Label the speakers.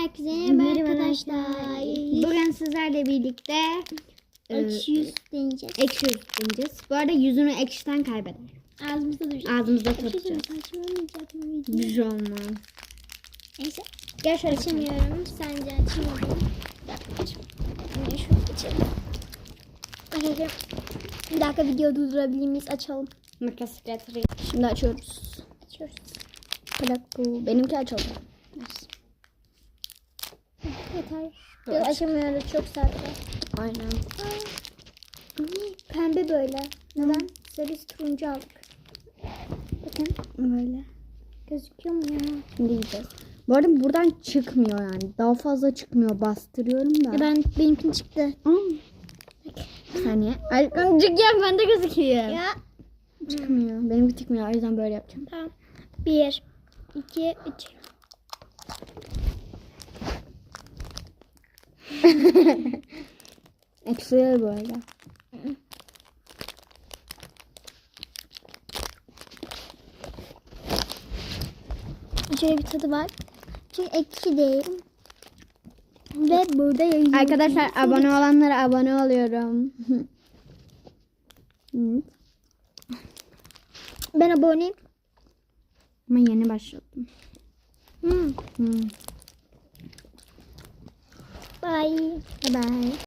Speaker 1: Herkese merhaba arkadaşlar.
Speaker 2: Bugün sizlerle birlikte e,
Speaker 1: Ekşi yüz deneyeceğiz.
Speaker 2: ekşi yüz deneyeceğiz. Bu arada yüzünü ekşiden kaybeder.
Speaker 1: Ağzımızda duracak.
Speaker 2: Ağzımızda tutacağız. Bir şey olmaz.
Speaker 1: Neyse.
Speaker 2: Gel şöyle
Speaker 1: Açamıyorum. Sence açamadım. Bir şunu açalım. Arkadaşlar bir dakika video durdurabilir miyiz? Açalım.
Speaker 2: Makas getireyim. Şimdi açıyoruz.
Speaker 1: Açıyoruz.
Speaker 2: Bırak bu. Benimki açıldı.
Speaker 1: Yeter. Yok, açamıyoruz. Çok sert.
Speaker 2: Aynen.
Speaker 1: Pembe böyle. Neden? Size biz turuncu aldık. Bakın
Speaker 2: Böyle.
Speaker 1: gözüküyor mu ya?
Speaker 2: Şimdi yiyeceğiz. Bu arada buradan çıkmıyor yani. Daha fazla çıkmıyor. Bastırıyorum da.
Speaker 1: Ya ben benimkin çıktı.
Speaker 2: Aa. Bir saniye. Ay, çıkıyor. Bende gözüküyor.
Speaker 1: Ya
Speaker 2: Çıkmıyor. Benimki çıkmıyor. O yüzden böyle yapacağım.
Speaker 1: tamam. Bir, iki, üç.
Speaker 2: Eksiyor böyle.
Speaker 1: Şöyle bir tadı var. Çünkü ekşi değil. Ve burada yazıyor.
Speaker 2: Arkadaşlar abone olanlara abone oluyorum.
Speaker 1: Ben aboneyim.
Speaker 2: Ama yeni başladım.
Speaker 1: Hmm.
Speaker 2: Hı.
Speaker 1: 拜。
Speaker 2: 拜，拜。拜